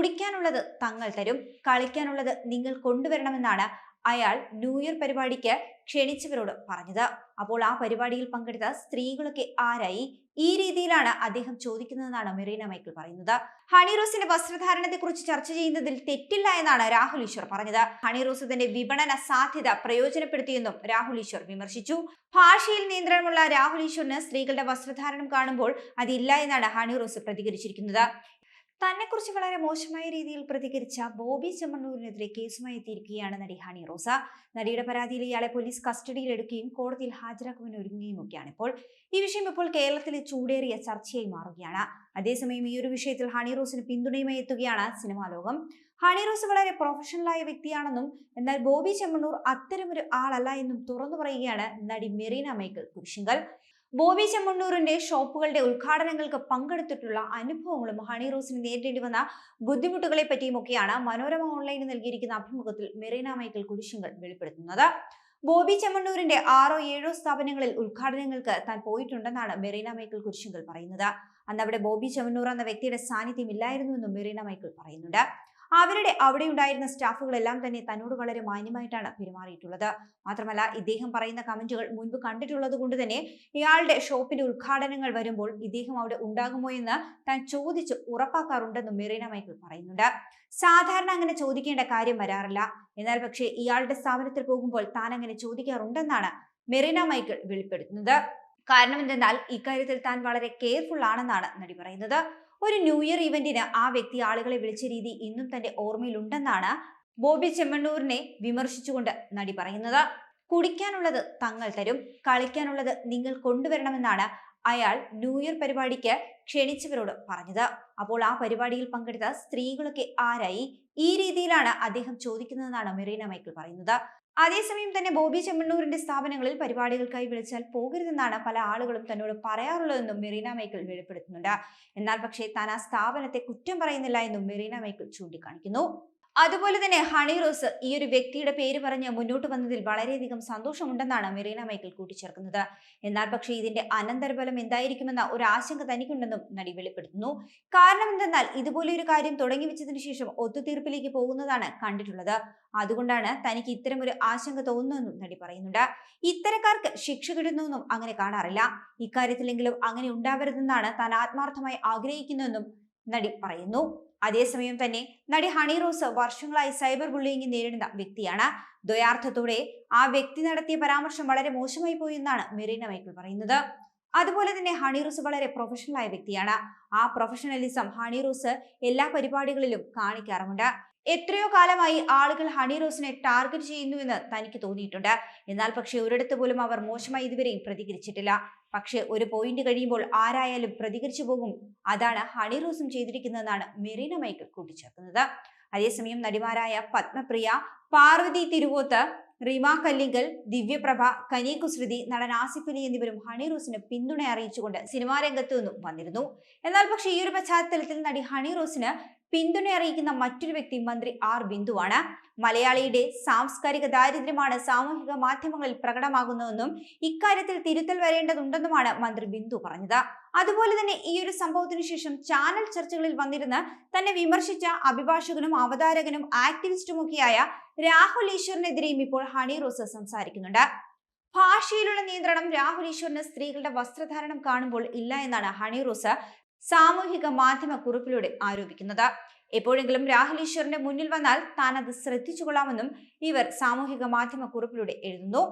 കുടിക്കാനുള്ളത് തങ്ങൾ തരും. കളിക്കാനുള്ളത് നിങ്ങൾ കൊണ്ടുവരണമെന്നാണ് അയാൾ ന്യൂ ഇയർ പരിപാടിക്ക് ക്ഷണിച്ചവരോട് പറഞ്ഞത്. അപ്പോൾ ആ പരിപാടിയിൽ പങ്കെടുത്ത സ്ത്രീകളൊക്കെ ആരായി? ഈ രീതിയിലാണ് അദ്ദേഹം ചോദിക്കുന്നതെന്നാണ് മെറീന മൈക്കിൾ പറയുന്നത്. ഹണി റോസിന്റെ വസ്ത്രധാരണത്തെ കുറിച്ച് ചർച്ച ചെയ്യുന്നതിൽ തെറ്റില്ല എന്നാണ് രാഹുൽ ഈശ്വർ പറഞ്ഞത്. ഹണി റോസ് തന്റെ വിപണന സാധ്യത പ്രയോജനപ്പെടുത്തിയെന്നും രാഹുൽ ഈശ്വർ വിമർശിച്ചു. ഭാഷയിൽ നിയന്ത്രണമുള്ള രാഹുൽ ഈശ്വറിന് സ്ത്രീകളുടെ വസ്ത്രധാരണം കാണുമ്പോൾ അതില്ല എന്നാണ് ഹണി റോസ് പ്രതികരിച്ചിരിക്കുന്നത്. തന്നെക്കുറിച്ച് വളരെ മോശമായ രീതിയിൽ പ്രതികരിച്ച ബോബി ചെമ്മണ്ണൂരിനെതിരെ കേസുമായി എത്തിയിരിക്കുകയാണ് നടി ഹണി റോസ. നടിയുടെ പരാതിയിൽ ഇയാളെ പോലീസ് കസ്റ്റഡിയിൽ എടുക്കുകയും കോടതിയിൽ ഹാജരാക്കുവാൻ ഒരുങ്ങുകയും ഒക്കെയാണ് ഇപ്പോൾ ഈ വിഷയം ഇപ്പോൾ കേരളത്തിലെ ചൂടേറിയ ചർച്ചയായി മാറുകയാണ്. അതേസമയം ഈ ഒരു വിഷയത്തിൽ ഹണി റോസിന് പിന്തുണയുമായി എത്തുകയാണ് സിനിമാ ലോകം. ഹണി റോസ് വളരെ പ്രൊഫഷണലായ വ്യക്തിയാണെന്നും എന്നാൽ ബോബി ചെമ്മണ്ണൂർ അത്തരമൊരു ആളല്ല എന്നും തുറന്നു പറയുകയാണ് നടി മെറീന മൈക്കിൾ കുരിശിങ്കൽ. ബോബി ചെമ്മണ്ണൂറിന്റെ ഷോപ്പുകളുടെ ഉദ്ഘാടനങ്ങൾക്ക് പങ്കെടുത്തിട്ടുള്ള അനുഭവങ്ങളും ഹണി റോസിന് നേരിടേണ്ടി വന്ന ബുദ്ധിമുട്ടുകളെ പറ്റിയുമൊക്കെയാണ് മനോരമ ഓൺലൈനിൽ നൽകിയിരിക്കുന്ന അഭിമുഖത്തിൽ മെറീന മൈക്കൽ കുരിശിങ്കൽ വെളിപ്പെടുത്തുന്നത്. ബോബി ചെമ്മണ്ണൂരിന്റെ ആറോ ഏഴോ സ്ഥാപനങ്ങളിൽ ഉദ്ഘാടനങ്ങൾക്ക് താൻ പോയിട്ടുണ്ടെന്നാണ് മെറീന മൈക്കിൾ കുരിശിങ്കൽ പറയുന്നത്. അന്ന് അവിടെ ബോബി ചെമ്മണ്ണൂർ എന്ന വ്യക്തിയുടെ സാന്നിധ്യം ഇല്ലായിരുന്നുവെന്നും മെറീന മൈക്കിൾ പറയുന്നുണ്ട്. അവരുടെ അവിടെ ഉണ്ടായിരുന്ന സ്റ്റാഫുകളെല്ലാം തന്നെ തന്നോട് വളരെ മാന്യമായിട്ടാണ് പെരുമാറിയിട്ടുള്ളത്. മാത്രമല്ല ഇദ്ദേഹം പറയുന്ന കമന്റുകൾ മുൻപ് കണ്ടിട്ടുള്ളത് കൊണ്ട് തന്നെ ഇയാളുടെ ഷോപ്പിന്റെ ഉദ്ഘാടനങ്ങൾ വരുമ്പോൾ ഇദ്ദേഹം അവിടെ ഉണ്ടാകുമോ എന്ന് താൻ ചോദിച്ച് ഉറപ്പാക്കാറുണ്ടെന്നും മെറീന മൈക്കിൾ പറയുന്നുണ്ട്. സാധാരണ അങ്ങനെ ചോദിക്കേണ്ട കാര്യം വരാറില്ല. എന്നാൽ പക്ഷേ ഇയാളുടെ സ്ഥാപനത്തിൽ പോകുമ്പോൾ താൻ അങ്ങനെ ചോദിക്കാറുണ്ടെന്നാണ് മെറീന മൈക്കിൾ വെളിപ്പെടുത്തുന്നത്. കാരണം എന്തെന്നാൽ ഇക്കാര്യത്തിൽ താൻ വളരെ കെയർഫുൾ ആണെന്നാണ് നടി പറയുന്നത്. ഒരു ന്യൂ ഇയർ ഇവന്റിന് ആ വ്യക്തി ആളുകളെ വിളിച്ച രീതി ഇന്നും തന്റെ ഓർമ്മയിലുണ്ടെന്നാണ് ബോബി ചെമ്മണ്ണൂരിനെ വിമർശിച്ചുകൊണ്ട് നടി പറയുന്നത്. കുടിക്കാനുള്ളത് തങ്ങൾ തരും കളിക്കാനുള്ളത് നിങ്ങൾ കൊണ്ടുവരണമെന്നാണ് അയാൾ ന്യൂ ഇയർ പരിപാടിക്ക് ക്ഷണിച്ചവരോട് പറഞ്ഞത്. അപ്പോൾ ആ പരിപാടിയിൽ പങ്കെടുത്ത സ്ത്രീകളൊക്കെ ആരായി? ഈ രീതിയിലാണ് അദ്ദേഹം ചോദിക്കുന്നതെന്നാണ് മെറീന മൈക്കിൾ പറയുന്നത്. അതേസമയം തന്നെ ബോബി ചെമ്മണ്ണൂരിന്റെ സ്ഥാപനങ്ങളിൽ പരിപാടികൾക്കായി വിളിച്ചാൽ പോകരുതെന്നാണ് പല ആളുകളും തന്നോട് പറയാറുള്ളതെന്നും മെറീന മൈക്കിൾ വെളിപ്പെടുത്തുന്നുണ്ട്. എന്നാൽ പക്ഷേ താൻ ആ സ്ഥാപനത്തെ കുറ്റം പറയുന്നില്ല എന്നും മെറീന മൈക്കിൾ ചൂണ്ടിക്കാണിക്കുന്നു. അതുപോലെ തന്നെ ഹണി റോസ് ഈ ഒരു വ്യക്തിയുടെ പേര് പറഞ്ഞ് മുന്നോട്ട് വന്നതിൽ വളരെയധികം സന്തോഷമുണ്ടെന്നാണ് മെറീന മൈക്കിൾ കൂട്ടിച്ചേർക്കുന്നത്. എന്നാൽ പക്ഷേ ഇതിന്റെ അനന്തരഫലം എന്തായിരിക്കുമെന്ന ഒരു ആശങ്ക തനിക്കുണ്ടെന്നും നടി വെളിപ്പെടുത്തുന്നു. കാരണം എന്തെന്നാൽ ഇതുപോലെ ഒരു കാര്യം തുടങ്ങി വെച്ചതിന് ശേഷം ഒത്തുതീർപ്പിലേക്ക് പോകുന്നതാണ് കണ്ടിട്ടുള്ളത്. അതുകൊണ്ടാണ് തനിക്ക് ഇത്തരം ഒരു ആശങ്ക തോന്നുന്നതെന്നും നടി പറയുന്നുണ്ട്. ഇത്തരക്കാർക്ക് ശിക്ഷ കിട്ടുന്നതെന്നും അങ്ങനെ കാണാറില്ല. ഇക്കാര്യത്തിലെങ്കിലും അങ്ങനെ ഉണ്ടാവരുതെന്നാണ് താൻ ആത്മാർത്ഥമായി ആഗ്രഹിക്കുന്നുവെന്നും നടി പറയുന്നു. അതേസമയം തന്നെ നടി ഹണി റോസ് വർഷങ്ങളായി സൈബർ ബുള്ളിയിങ് നേരിടുന്ന വ്യക്തിയാണ്. ദ്വയാർത്ഥത്തോടെ ആ വ്യക്തി നടത്തിയ പരാമർശം വളരെ മോശമായി പോയി എന്നാണ് മെറീന മൈക്കിൾ പറയുന്നത്. അതുപോലെ തന്നെ ഹണി റോസ് വളരെ പ്രൊഫഷണൽ ആയ വ്യക്തിയാണ്. ആ പ്രൊഫഷണലിസം ഹണി റോസ് എല്ലാ പരിപാടികളിലും കാണിക്കാറുമുണ്ട്. എത്രയോ കാലമായി ആളുകൾ ഹണി റോസിനെ ടാർഗറ്റ് ചെയ്യുന്നുവെന്ന് തനിക്ക് തോന്നിയിട്ടുണ്ട്. എന്നാൽ പക്ഷേ ഒരിടത്ത് പോലും അവർ മോശമായി ഇതുവരെയും പ്രതികരിച്ചിട്ടില്ല. പക്ഷേ ഒരു പോയിന്റ് കഴിയുമ്പോൾ ആരായാലും പ്രതികരിച്ചു പോകും. അതാണ് ഹണി റോസും ചെയ്തിരിക്കുന്നതെന്നാണ് മെറീന മൈക്കിൾ കൂട്ടിച്ചേർക്കുന്നത്. അതേസമയം നടിമാരായ പത്മപ്രിയ പാർവതി തിരുവോത്ത് റീമ കല്ലിങ്കൽ ദിവ്യപ്രഭ കനി നടൻ ആസിഫ് അലി എന്നിവരും ഹണി റോസിന് പിന്തുണ അറിയിച്ചുകൊണ്ട് സിനിമാ രംഗത്തു നിന്നും വന്നിരുന്നു. എന്നാൽ പക്ഷേ ഈ ഒരു പശ്ചാത്തലത്തിൽ നടി ഹണി റോസിന് പിന്തുണ അറിയിക്കുന്ന മറ്റൊരു വ്യക്തി മന്ത്രി ആർ ബിന്ദുവാണ്. മലയാളിയുടെ സാംസ്കാരിക ദാരിദ്ര്യമാണ് സാമൂഹിക മാധ്യമങ്ങളിൽ പ്രകടമാകുന്നതെന്നും ഇക്കാര്യത്തിൽ തിരുത്തൽ വരേണ്ടതുണ്ടെന്നുമാണ് മന്ത്രി ബിന്ദു പറഞ്ഞത്. അതുപോലെ തന്നെ ഈ ഒരു സംഭവത്തിനു ശേഷം ചാനൽ ചർച്ചകളിൽ വന്നിരുന്ന് തന്നെ വിമർശിച്ച അഭിഭാഷകനും അവതാരകനും ആക്ടിവിസ്റ്റുമൊക്കെയായ രാഹുൽ ഈശ്വറിനെതിരെയും ഇപ്പോൾ ഹണി റോസ് സംസാരിക്കുന്നുണ്ട്. ഭാഷയിലുള്ള നിയന്ത്രണം രാഹുൽ ഈശ്വറിന് സ്ത്രീകളുടെ വസ്ത്രധാരണം കാണുമ്പോൾ ഇല്ല എന്നാണ് ഹണി റോസ് സാമൂഹിക മാധ്യമ കുറിപ്പിലൂടെ ആരോപിക്കുന്നത്. എപ്പോഴെങ്കിലും രാഹുൽ ഈശ്വറിന്റെ മുന്നിൽ വന്നാൽ താൻ അത് ശ്രദ്ധിച്ചു കൊള്ളാമെന്നും ഇവർ സാമൂഹിക മാധ്യമ കുറിപ്പിലൂടെ എഴുതുന്നു.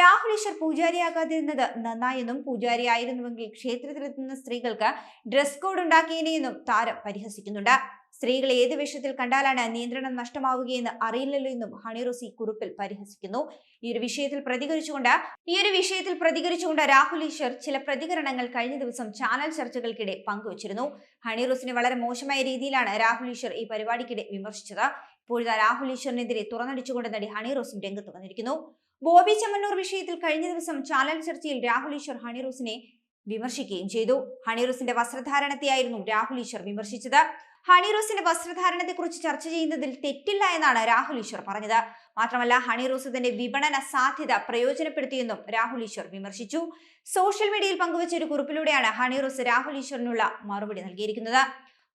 രാഹുൽ ഈശ്വർ പൂജാരിയാകാതിരുന്നത് നന്നായെന്നും പൂജാരിയായിരുന്നുവെങ്കിൽ ക്ഷേത്രത്തിലെത്തുന്ന സ്ത്രീകൾക്ക് ഡ്രസ് കോഡ് ഉണ്ടാക്കിയേനെയെന്നും താരം പരിഹസിക്കുന്നുണ്ട്. സ്ത്രീകൾ ഏത് വിഷയത്തിൽ കണ്ടാലാണ് നിയന്ത്രണം നഷ്ടമാവുകയെന്ന് അറിയില്ലല്ലോ എന്നും ഹണിറോസി കുറിപ്പിൽ പരിഹസിക്കുന്നു. ഈ ഒരു വിഷയത്തിൽ പ്രതികരിച്ചുകൊണ്ട് ഈ ഒരു വിഷയത്തിൽ പ്രതികരിച്ചുകൊണ്ട് രാഹുൽ ഈശ്വർ ചില പ്രതികരണങ്ങൾ കഴിഞ്ഞ ദിവസം ചാനൽ ചർച്ചകൾക്കിടെ പങ്കുവച്ചിരുന്നു. ഹണിറോസിനെ വളരെ മോശമായ രീതിയിലാണ് രാഹുൽ ഈശ്വർ ഈ പരിപാടിക്കിടെ വിമർശിച്ചത്. ഇപ്പോഴത്തെ രാഹുൽ ഈശ്വറിനെതിരെ തുറന്നടിച്ചുകൊണ്ട് നടി ഹണിറോസും രംഗത്ത് വന്നിരിക്കുന്നു. ബോബി ചമ്മന്നൂർ വിഷയത്തിൽ കഴിഞ്ഞ ദിവസം ചാനൽ ചർച്ചയിൽ രാഹുൽ ഈശ്വർ ഹണിറോസിനെ വിമർശിക്കുകയും ചെയ്തു. ഹണിറോസിന്റെ വസ്ത്രധാരണത്തെയായിരുന്നു രാഹുൽ ഈശ്വർ വിമർശിച്ചത്. ഹണി റോസിന്റെ വസ്ത്രധാരണത്തെക്കുറിച്ച് ചർച്ച ചെയ്യുന്നതിൽ തെറ്റില്ല എന്നാണ് രാഹുൽ ഈശ്വർ പറഞ്ഞത്. മാത്രമല്ല ഹണി റോസ് ഇതിന്റെ വിപണന സാധ്യത പ്രയോജനപ്പെടുത്തിയെന്നും രാഹുൽ ഈശ്വർ വിമർശിച്ചു. സോഷ്യൽ മീഡിയയിൽ പങ്കുവച്ച ഒരു കുറിപ്പിലൂടെയാണ് ഹണി റോസ് രാഹുൽ ഈശ്വറിനുള്ള മറുപടി നൽകിയിരിക്കുന്നത്.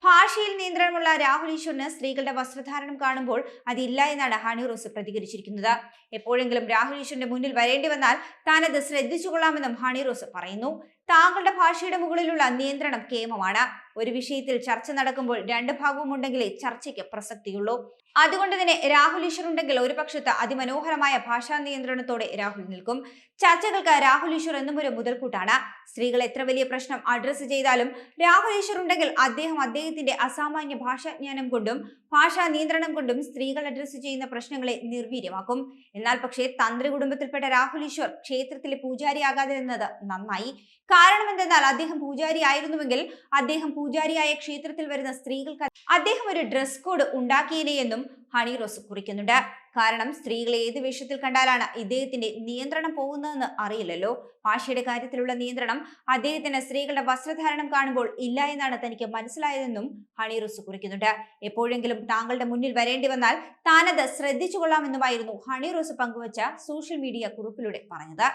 ഭാഷയിൽ നിയന്ത്രണമുള്ള രാഹുൽ ഈശ്വറിന് സ്ത്രീകളുടെ വസ്ത്രധാരണം കാണുമ്പോൾ അതില്ല എന്നാണ് ഹണി റോസ് പ്രതികരിച്ചിരിക്കുന്നത്. എപ്പോഴെങ്കിലും രാഹുൽ ഈശ്വറിന്റെ മുന്നിൽ വരേണ്ടി വന്നാൽ താൻ അത് ശ്രദ്ധിച്ചുകൊള്ളാമെന്നും ഹണി റോസ് പറയുന്നു. താങ്കളുടെ ഭാഷയുടെ മുകളിലുള്ള നിയന്ത്രണം കേമമാണ്. ഒരു വിഷയത്തിൽ ചർച്ച നടക്കുമ്പോൾ രണ്ട് ഭാഗവും ഉണ്ടെങ്കിലേ ചർച്ചയ്ക്ക് പ്രസക്തിയുള്ളൂ. അതുകൊണ്ട് തന്നെ രാഹുൽ ഈശ്വർ ഉണ്ടെങ്കിൽ ഒരു പക്ഷത്ത് അതിമനോഹരമായ ഭാഷാ നിയന്ത്രണത്തോടെ രാഹുൽ നിൽക്കും. ചർച്ചകൾക്ക് രാഹുൽ ഈശ്വർ എന്നും ഒരു മുതൽക്കൂട്ടാണ്. സ്ത്രീകൾ എത്ര വലിയ പ്രശ്നം അഡ്രസ്സ് ചെയ്താലും രാഹുൽ ഈശ്വർ ഉണ്ടെങ്കിൽ അദ്ദേഹം അദ്ദേഹത്തിന്റെ അസാമാന്യ ഭാഷാജ്ഞാനം കൊണ്ടും ഭാഷാ നിയന്ത്രണം കൊണ്ടും സ്ത്രീകൾ അഡ്രസ്സ് ചെയ്യുന്ന പ്രശ്നങ്ങളെ നിർവീര്യമാക്കും. എന്നാൽ പക്ഷേ തന്ത്രി കുടുംബത്തിൽപ്പെട്ട രാഹുൽ ഈശ്വർ ക്ഷേത്രത്തിലെ പൂജാരിയാകാതിരുന്നത് നന്നായി. കാരണം എന്തെന്നാൽ അദ്ദേഹം പൂജാരി ആയിരുന്നുവെങ്കിൽ അദ്ദേഹം പൂജാരിയായ ക്ഷേത്രത്തിൽ വരുന്ന സ്ത്രീകൾക്ക് അദ്ദേഹം ഒരു ഡ്രസ് കോഡ് ഉണ്ടാക്കിയേനെ എന്നും ഹണി റോസ് കുറിക്കുന്നുണ്ട്. കാരണം സ്ത്രീകളെ ഏത് വേഷത്തിൽ കണ്ടാലാണ് ഇദ്ദേഹത്തിന്റെ നിയന്ത്രണം പോകുന്നതെന്ന് അറിയില്ലല്ലോ. ഭാഷയുടെ കാര്യത്തിലുള്ള നിയന്ത്രണം അദ്ദേഹത്തിന് സ്ത്രീകളുടെ വസ്ത്രധാരണം കാണുമ്പോൾ ഇല്ല എന്നാണ് തനിക്ക് മനസ്സിലായതെന്നും ഹണി റോസ് കുറിക്കുന്നുണ്ട്. എപ്പോഴെങ്കിലും താങ്കളുടെ മുന്നിൽ വരേണ്ടി വന്നാൽ താനത് ശ്രദ്ധിച്ചു കൊള്ളാമെന്നുമായിരുന്നു ഹണി റോസ് പങ്കുവച്ച സോഷ്യൽ മീഡിയ കുറിപ്പിലൂടെ പറഞ്ഞത്.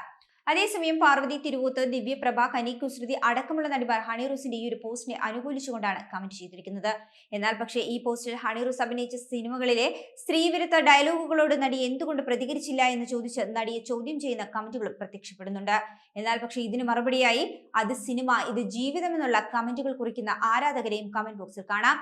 അതേസമയം പാർവതി തിരുവൂത്ത് ദിവ്യപ്രഭ കനി കുസൃതി അടക്കമുള്ള നടിമാർ ഹണി റൂസിന്റെ ഈ ഒരു പോസ്റ്റിനെ അനുകൂലിച്ചുകൊണ്ടാണ് കമന്റ് ചെയ്തിരിക്കുന്നത്. എന്നാൽ പക്ഷേ ഈ പോസ്റ്റിൽ ഹണി റൂസ് അഭിനയിച്ച സിനിമകളിലെ സ്ത്രീവിരുദ്ധ ഡയലോഗുകളോട് നടി എന്തുകൊണ്ട് പ്രതികരിച്ചില്ല എന്ന് ചോദിച്ച് നടിയെ ചോദ്യം ചെയ്യുന്ന കമന്റുകളും പ്രത്യക്ഷപ്പെടുന്നുണ്ട്. എന്നാൽ പക്ഷേ ഇതിന് മറുപടിയായി അത് സിനിമ ഇത് ജീവിതം എന്നുള്ള കമന്റുകൾ കുറിക്കുന്ന ആരാധകരെയും കമന്റ് ബോക്സിൽ കാണാം.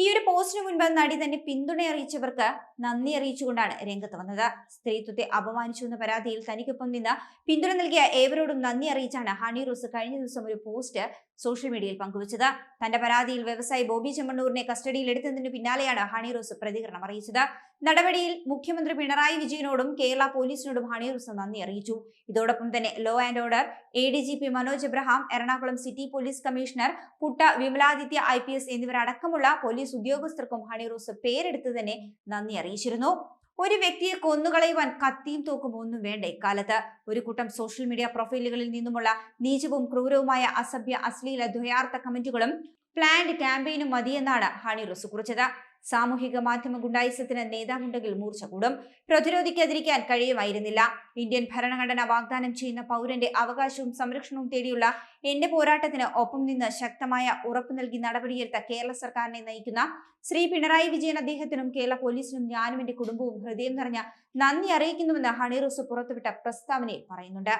ഈ ഒരു പോസ്റ്റിന് മുൻപ് നടി തന്നെ പിന്തുണ അറിയിച്ചവർക്ക് നന്ദി അറിയിച്ചുകൊണ്ടാണ് രംഗത്ത് വന്നത്. സ്ത്രീത്വത്തെ അപമാനിച്ചു എന്ന പരാതിയിൽ തനിക്കൊപ്പം നിന്ന് പിന്തുണ നൽകിയ ഏവരോടും നന്ദി അറിയിച്ചാണ് ഹണി റോസ് കഴിഞ്ഞ ദിവസം ഒരു പോസ്റ്റ് സോഷ്യൽ മീഡിയയിൽ പങ്കുവച്ചത്. തന്റെ പരാതിയിൽ വ്യവസായി ബോബി ചെമ്മണ്ണൂരിനെ കസ്റ്റഡിയിൽ എടുത്തതിന് പിന്നാലെയാണ് ഹണി റോസ് പ്രതികരണം അറിയിച്ചത്. നടപടിയിൽ മുഖ്യമന്ത്രി പിണറായി വിജയനോടും കേരള പോലീസിനോടും ഹണി റോസ് നന്ദി അറിയിച്ചു. ഇതോടൊപ്പം തന്നെ law and order A D G P Manoj Abraham Ernakulam city police commissioner Putta Vimaladitya I P S എന്നിവരടക്കമുള്ള police ഉദ്യോഗസ്ഥർക്കും ഹണി റോസ് പേരെടുത്ത് തന്നെ നന്ദി അറിയിച്ചിരുന്നു. ഒരു വ്യക്തിയെ കൊന്നുകളയുവാൻ കത്തിയും തോക്കും ഒന്നും വേണ്ട ഇക്കാലത്ത്. ഒരു കൂട്ടം സോഷ്യൽ മീഡിയ പ്രൊഫൈലുകളിൽ നിന്നുമുള്ള നീചവും ക്രൂരവുമായ അസഭ്യ അശ്ലീല ദ്വയാർത്ഥ കമന്റുകളും പ്ലാൻഡ് ക്യാമ്പയിനും മതിയെന്നാണ് ഹണി റോസ് കുറിച്ചത്. സാമൂഹിക മാധ്യമ ഗുണ്ടായിസത്തിന് നേതാവുണ്ടെങ്കിൽ മൂർച്ച കൂടും. പ്രതിരോധിക്കാതിരിക്കാൻ കഴിയുമായിരുന്നില്ല. ഇന്ത്യൻ ഭരണഘടന വാഗ്ദാനം ചെയ്യുന്ന പൗരന്റെ അവകാശവും സംരക്ഷണവും തേടിയുള്ള എന്റെ പോരാട്ടത്തിന് ഒപ്പം നിന്ന് ശക്തമായ ഉറപ്പു നൽകി നടപടിയെടുത്ത കേരള സർക്കാരിനെ നയിക്കുന്ന ശ്രീ പിണറായി വിജയൻ അദ്ദേഹത്തിനും കേരള പോലീസിനും ഞാനും എന്റെ കുടുംബവും ഹൃദയം നിറഞ്ഞ നന്ദി അറിയിക്കുന്നുവെന്ന് ഹണിറൂസ് പുറത്തുവിട്ട പ്രസ്താവനയിൽ പറയുന്നുണ്ട്.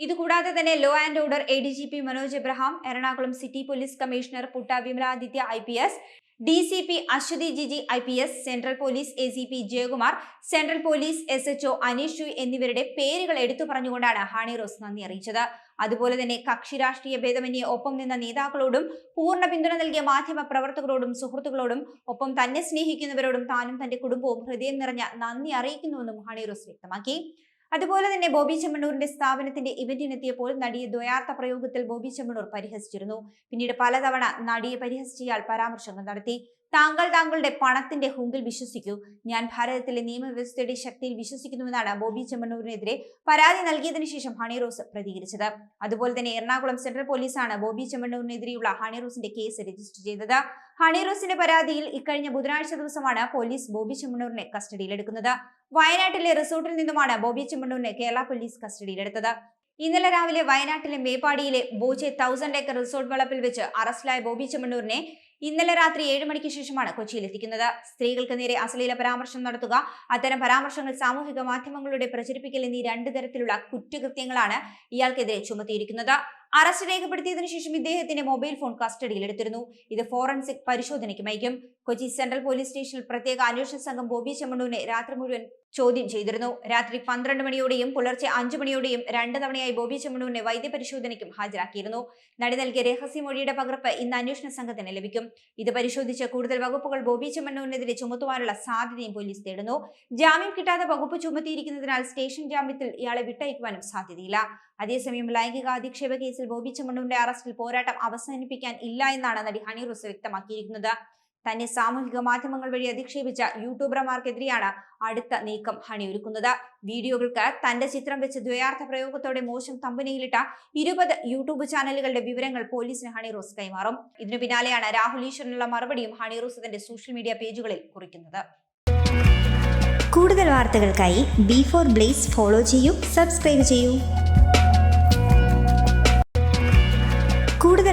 ഇതുകൂടാതെ തന്നെ law and order A D G P Manoj Abraham Ernakulam city police commissioner Putta Vimaladitya I P S D C P Aswathi Jiji I P S central police A C P Jayakumar central police S H O Aneesh എന്നിവരുടെ പേരുകൾ എടുത്തു പറഞ്ഞുകൊണ്ടാണ് ഹാണി rose നന്ദി അറിയിച്ചത്. അതുപോലെ തന്നെ കക്ഷി രാഷ്ട്രീയ ഭേദമന്യേ ഒപ്പം നിന്ന നേതാക്കളോടും പൂർണ പിന്തുണ നൽകിയ മാധ്യമ പ്രവർത്തകരോടും സുഹൃത്തുക്കളോടും ഒപ്പം തന്നെ സ്നേഹിക്കുന്നവരോടും താനും തന്റെ കുടുംബവും ഹൃദയം നിറഞ്ഞ നന്ദി അറിയിക്കുന്നുവെന്നും ഹണി റോസ് വ്യക്തമാക്കി. അതുപോലെ തന്നെ ബോബി ചെമ്മണ്ണൂരിന്റെ സ്ഥാപനത്തിന്റെ ഇവന്റിനെത്തിയപ്പോൾ നടിയെ ദ്വയാർത്ഥ പ്രയോഗത്തിൽ ബോബി ചെമ്മണ്ണൂർ പരിഹസിച്ചിരുന്നു. പിന്നീട് പലതവണ നടിയെ പരിഹസിച്ചയാൾ പരാമർശങ്ങൾ നടത്തി. താങ്കൾ താങ്കളുടെ പണത്തിന്റെ ഹുങ്കിൽ വിശ്വസിക്കൂ. ഞാൻ ഭാരതത്തിലെ നിയമവ്യവസ്ഥയുടെ ശക്തിയിൽ വിശ്വസിക്കുന്നുവെന്നാണ് ബോബി ചെമ്മണ്ണൂരിനെതിരെ പരാതി നൽകിയതിനു ശേഷം ഹണി റോസ് പ്രതികരിച്ചത്. അതുപോലെ തന്നെ എറണാകുളം സെൻട്രൽ പോലീസാണ് ബോബി ചെമ്മണ്ണൂരിനെതിരെയുള്ള ഹണി റോസിന്റെ കേസ് രജിസ്റ്റർ ചെയ്തത്. ഹണി റോസിന്റെ പരാതിയിൽ ഇക്കഴിഞ്ഞ ബുധനാഴ്ച ദിവസമാണ് പോലീസ് ബോബി ചെമ്മണ്ണൂരിനെ കസ്റ്റഡിയിലെടുക്കുന്നത്. വയനാട്ടിലെ റിസോർട്ടിൽ നിന്നുമാണ് ബോബി ചെമ്മണ്ണൂരിനെ കേരള പോലീസ് കസ്റ്റഡിയിലെടുത്തത്. ഇന്നലെ രാവിലെ വയനാട്ടിലെ മേപ്പാടിയിലെ ബോജെ തൗസൻഡ് ഏക്കർ റിസോർട്ട് വളപ്പിൽ വെച്ച് അറസ്റ്റിലായ ബോബി ചെമ്മണ്ണൂരിനെ ഇന്നലെ രാത്രി ഏഴ് മണിക്ക് ശേഷമാണ് കൊച്ചിയിൽ എത്തിക്കുന്നത്. സ്ത്രീകൾക്ക് നേരെ അശ്ലീല പരാമർശം നടത്തുക. അത്തരം പരാമർശങ്ങൾ സാമൂഹിക മാധ്യമങ്ങളുടെ പ്രചരിപ്പിക്കൽ എന്നീ രണ്ട് തരത്തിലുള്ള കുറ്റകൃത്യങ്ങളാണ് ഇയാൾക്കെതിരെ ചുമത്തിയിരിക്കുന്നത്. അറസ്റ്റ് രേഖപ്പെടുത്തിയതിനു ശേഷം ഇദ്ദേഹത്തിന്റെ മൊബൈൽ ഫോൺ കസ്റ്റഡിയിൽ എടുത്തിരുന്നു. ഇത് ഫോറൻസിക് പരിശോധനയ്ക്ക് മയക്കും കൊച്ചി സെൻട്രൽ പോലീസ് സ്റ്റേഷനിൽ പ്രത്യേക അന്വേഷണ സംഘം ബോബി ചെമ്മണ്ണൂരിനെ രാത്രി മുഴുവൻ ചോദ്യം ചെയ്തിരുന്നു. രാത്രി പന്ത്രണ്ട് മണിയോടെയും പുലർച്ചെ അഞ്ചു മണിയോടെയും രണ്ട് തവണയായി ബോബി ചെമ്മണ്ണൂരിനെ വൈദ്യപരിശോധനയ്ക്കും ഹാജരാക്കിയിരുന്നു. നടി നൽകിയ രഹസ്യമൊഴിയുടെ പകർപ്പ് ഇന്ന് അന്വേഷണ സംഘത്തിന് ലഭിക്കും. ഇത് പരിശോധിച്ച് കൂടുതൽ വകുപ്പുകൾ ബോബി ചെമ്മണ്ണൂരിനെതിരെ ചുമത്തുവാനുള്ള സാധ്യതയും പോലീസ് തേടുന്നു. ജാമ്യം കിട്ടാതെ വകുപ്പ് ചുമത്തിയിരിക്കുന്നതിനാൽ സ്റ്റേഷൻ ജാമ്യത്തിൽ ഇയാളെ വിട്ടയക്കുവാനും സാധ്യതയില്ല. അതേസമയം ലൈംഗിക അധിക്ഷേപ കേസിൽ ബോബി ചെമ്മണ്ണൂരിന്റെ അറസ്റ്റിൽ പോരാട്ടം അവസാനിപ്പിക്കാൻ ഇല്ല എന്നാണ് നടി ഹണി റോസ് വ്യക്തമാക്കിയിരിക്കുന്നത്. തന്നെ സാമൂഹിക മാധ്യമങ്ങൾ വഴി അധിക്ഷേപിച്ച യൂട്യൂബർമാർക്കെതിരെയാണ് അടുത്ത നീക്കം ഹണി ഒരുക്കുന്നത്. വീഡിയോകൾക്ക് തന്റെ ചിത്രം വെച്ച് ദ്വയാർത്ഥ പ്രയോഗത്തോടെ മോശം തമ്പനിയിലിട്ട ഇരുപത് യൂട്യൂബ് ചാനലുകളുടെ വിവരങ്ങൾ പോലീസിന് ഹണി റോസ് കൈമാറും. ഇതിനു പിന്നാലെയാണ് രാഹുൽ ഈശ്വറിനുള്ള മറുപടിയും ഹണി റോസ് തന്റെ സോഷ്യൽ മീഡിയ പേജുകളിൽ കുറിക്കുന്നത്. കൂടുതൽ വാർത്തകൾക്കായി ബി ഫോർ ബ്ലേസ് ഫോളോ ചെയ്യൂ സബ്സ്ക്രൈബ് ചെയ്യൂ.